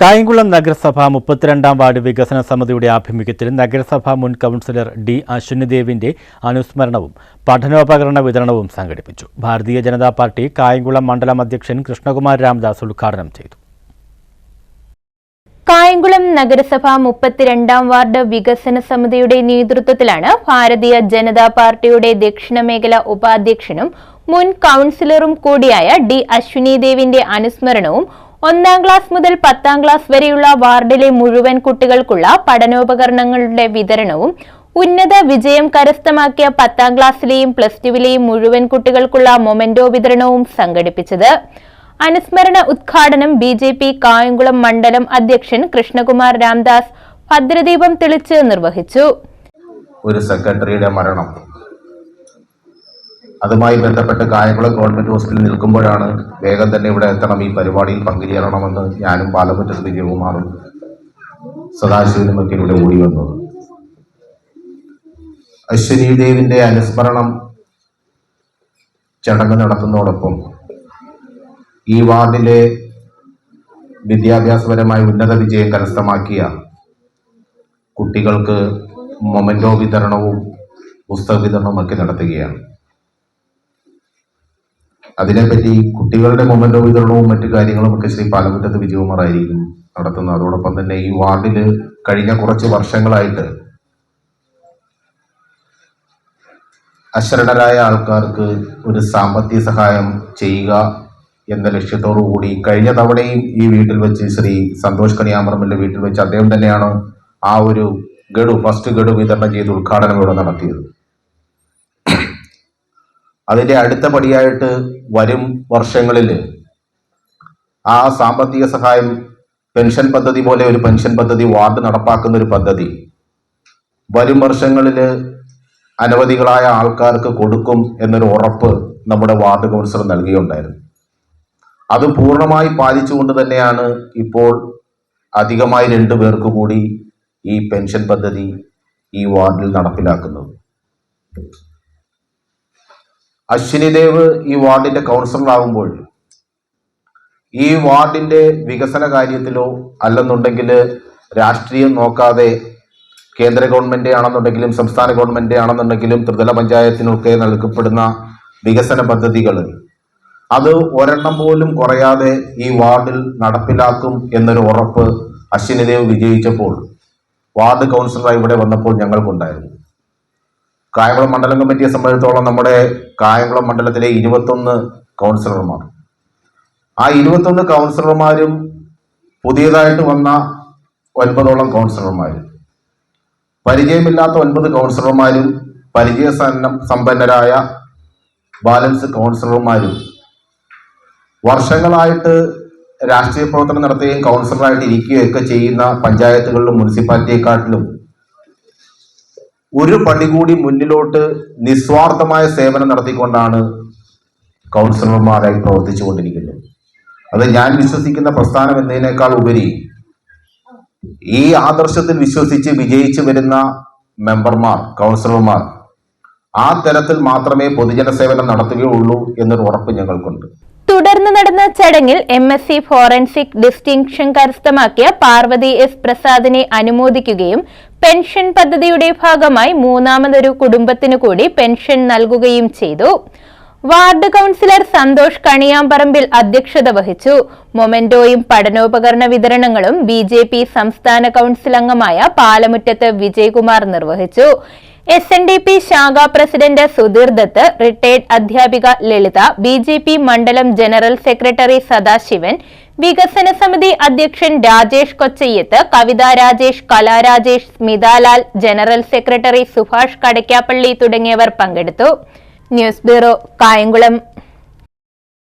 കായംകുളം നഗരസഭ മുപ്പത്തിരണ്ടാം വാർഡ് വികസന സമിതിയുടെ ആഭിമുഖ്യത്തിൽ നഗരസഭാ മുൻ കൗൺസിലർ ഡി അശ്വിനിദേവിന്റെ അനുസ്മരണവും പഠനോപകരണ വിതരണവും സംഘടിപ്പിച്ചു. ഭാരതീയ ജനതാ പാർട്ടി കായംകുളം മണ്ഡലം അധ്യക്ഷൻ കൃഷ്ണകുമാർ രാംദാസ് ഉദ്ഘാടനം ചെയ്തു. കായംകുളം നഗരസഭ മുപ്പത്തിരണ്ടാം വാർഡ് വികസന സമിതിയുടെ നേതൃത്വത്തിലാണ് ഭാരതീയ ജനതാ പാർട്ടിയുടെ ദക്ഷിണ മേഖലാ ഉപാധ്യക്ഷനും മുൻ കൌൺസിലറും കൂടിയായ ഡി അശ്വിനി ദേവിന്റെ അനുസ്മരണവും ഒന്നാം ക്ലാസ് മുതൽ പത്താം ക്ലാസ് വരെയുള്ള വാർഡിലെ മുഴുവൻ കുട്ടികൾക്കുള്ള പഠനോപകരണങ്ങളുടെ വിതരണവും ഉന്നത വിജയം കരസ്ഥമാക്കിയ പത്താം ക്ലാസ്സിലെയും പ്ലസ് ടുവിലെയും മുഴുവൻ കുട്ടികൾക്കുള്ള മൊമെന്റോ വിതരണവും സംഘടിപ്പിച്ചത്. അനുസ്മരണ ഉദ്ഘാടനം ബി ജെ പി കായംകുളം മണ്ഡലം അധ്യക്ഷൻ കൃഷ്ണകുമാർ രാംദാസ് ഭദ്രദീപം തെളിച്ച് നിർവഹിച്ചു. ഒരു സെക്രട്ടറിയുടെ മരണം. അതുമായി ബന്ധപ്പെട്ട് കായംകുളം ഗവൺമെന്റ് ഹോസ്പിറ്റലിൽ നിൽക്കുമ്പോഴാണ് വേഗം തന്നെ ഇവിടെ എത്തണം. ഈ പരിപാടിയിൽ പങ്കുചേരണമെന്ന് ഞാനും പാലമുറ്റത്ത് വിജയകുമാറും സദാശിവനുമൊക്കെ ഇവിടെ ഓടി വന്നത്. അശ്വനി ദേവിന്റെ അനുസ്മരണം ചടങ്ങ് നടത്തുന്നതോടൊപ്പം ഈ വാർഡിലെ വിദ്യാഭ്യാസപരമായ ഉന്നത വിജയം കരസ്ഥമാക്കിയ കുട്ടികൾക്ക് മൊമെന്റോ വിതരണവും പുസ്തക വിതരണവും ഒക്കെ നടത്തുകയാണ്. അതിനെപ്പറ്റി കുട്ടികളുടെ മൊമെന്റോ വിതരണവും മറ്റു കാര്യങ്ങളും ഒക്കെ ശ്രീ പാലമുറ്റത്ത് വിജയകുമാറായിരിക്കും നടത്തുന്നത്. അതോടൊപ്പം തന്നെ ഈ വാർഡിൽ കഴിഞ്ഞ കുറച്ച് വർഷങ്ങളായിട്ട് അശരണരായ ആൾക്കാർക്ക് ഒരു സാമ്പത്തിക സഹായം ചെയ്യുക എന്ന ലക്ഷ്യത്തോടു കൂടി കഴിഞ്ഞ തവണയും ഈ വീട്ടിൽ വെച്ച് ശ്രീ സന്തോഷ് കണിയാമറമ്മിന്റെ വീട്ടിൽ വെച്ച് അദ്ദേഹം തന്നെയാണ് ആ ഒരു ഗഡു ഫസ്റ്റ് ഗഡു വിതരണം ചെയ്ത് ഉദ്ഘാടനം ഇവിടെ നടത്തിയത്. അതിന്റെ അടുത്ത പടിയായിട്ട് വരും വർഷങ്ങളിൽ ആ സാമ്പത്തിക സഹായം പെൻഷൻ പദ്ധതി പോലെ ഒരു പെൻഷൻ പദ്ധതി വാർഡ് നടപ്പാക്കുന്ന ഒരു പദ്ധതി വരും വർഷങ്ങളിൽ അനവധികളായ ആൾക്കാർക്ക് കൊടുക്കും എന്നൊരു ഉറപ്പ് നമ്മുടെ വാർഡ് കൗൺസിലർ നൽകിയുണ്ടായിരുന്നു. അത് പൂർണമായി പാലിച്ചുകൊണ്ട് തന്നെയാണ് ഇപ്പോൾ അധികമായി രണ്ടു പേർക്ക് കൂടി ഈ പെൻഷൻ പദ്ധതി ഈ വാർഡിൽ നടപ്പിലാക്കുന്നത്. അശ്വിനിദേവ് ഈ വാർഡിന്റെ കൗൺസിലറാകുമ്പോൾ ഈ വാർഡിന്റെ വികസന കാര്യത്തിലോ അല്ലെന്നുണ്ടെങ്കിൽ രാഷ്ട്രീയം നോക്കാതെ കേന്ദ്ര ഗവൺമെന്റ് ആണെന്നുണ്ടെങ്കിലും സംസ്ഥാന ഗവൺമെന്റ് ആണെന്നുണ്ടെങ്കിലും ത്രിതല പഞ്ചായത്തിനൊക്കെ നൽകപ്പെടുന്ന വികസന പദ്ധതികൾ. അത് ഒരെണ്ണം പോലും കുറയാതെ ഈ വാർഡിൽ നടപ്പിലാക്കും എന്നൊരു ഉറപ്പ് അശ്വിനിദേവ് വിജയിച്ചപ്പോൾ വാർഡ് കൗൺസിലറായി ഇവിടെ വന്നപ്പോൾ ഞങ്ങൾക്കുണ്ടായിരുന്നു. കായംകുളം മണ്ഡലം കമ്മിറ്റിയെ സംബന്ധിച്ചിടത്തോളം നമ്മുടെ കായംകുളം മണ്ഡലത്തിലെ ഇരുപത്തൊന്ന് കൗൺസിലർമാർ. ആ ഇരുപത്തൊന്ന് കൗൺസിലർമാരും പുതിയതായിട്ട് വന്ന ഒൻപതോളം കൗൺസിലർമാരും. പരിചയമില്ലാത്ത ഒൻപത് കൗൺസിലർമാരും പരിചയ സമ്പന്നരായ ബാലൻസ് കൗൺസിലർമാരും വർഷങ്ങളായിട്ട് രാഷ്ട്രീയ പ്രവർത്തനം നടത്തുകയും കൗൺസിലറായിട്ട് ഇരിക്കുകയൊക്കെ ചെയ്യുന്ന പഞ്ചായത്തുകളിലും മുനിസിപ്പാലിറ്റിയെക്കാട്ടിലും ഒരു പടി കൂടി മുന്നിലോട്ട് നിസ്വാർത്ഥമായ സേവനം നടത്തിക്കൊണ്ടാണ് കൗൺസിലർമാരായി പ്രവർത്തിച്ചു കൊണ്ടിരിക്കുന്നത് അത് ഞാൻ വിശ്വസിക്കുന്ന പ്രസ്ഥാനം എന്നതിനേക്കാൾ ഉപരി ഈ ആദർശത്തിൽ വിശ്വസിച്ച് വിജയിച്ചു വരുന്ന മെമ്പർമാർ കൗൺസിലർമാർ ആ തരത്തിൽ മാത്രമേ പൊതുജന സേവനം നടത്തുകയുള്ളൂ എന്നൊരു ഉറപ്പ് ഞങ്ങൾക്കുണ്ട്. തുടർന്ന് നടന്ന ചടങ്ങിൽ M S C forensic distinction കരസ്ഥമാക്കിയ പാർവതി എസ് പ്രസാദിനെ അനുമോദിക്കുകയും പെൻഷൻ പദ്ധതിയുടെ ഭാഗമായി മൂന്നാമതൊരു കുടുംബത്തിനു കൂടി പെൻഷൻ നൽകുകയും ചെയ്തു. വാർഡ് കൗൺസിലർ സന്തോഷ് കണിയാമ്പറമ്പിൽ അധ്യക്ഷത വഹിച്ചു. മൊമെന്റോയും പഠനോപകരണ വിതരണങ്ങളും ബി സംസ്ഥാന കൗൺസിൽ അംഗമായ പാലമുറ്റത്ത് വിജയകുമാർ നിർവഹിച്ചു. എസ് എൻ ഡി പി ശാഖാ പ്രസിഡന്റ് സുധീർ ദത്ത് റിട്ടയർഡ് അധ്യാപിക ലളിത ബി ജെ പി മണ്ഡലം ജനറൽ സെക്രട്ടറി സദാശിവൻ വികസന സമിതി അധ്യക്ഷൻ രാജേഷ് കൊച്ചയ്യത്ത് കവിത രാജേഷ് കലാരാജേഷ് സ്മിതാലാൽ ജനറൽ സെക്രട്ടറി സുഭാഷ് കടയ്ക്കാപ്പള്ളി തുടങ്ങിയവർ പങ്കെടുത്തു. News bureau Kayamkulam.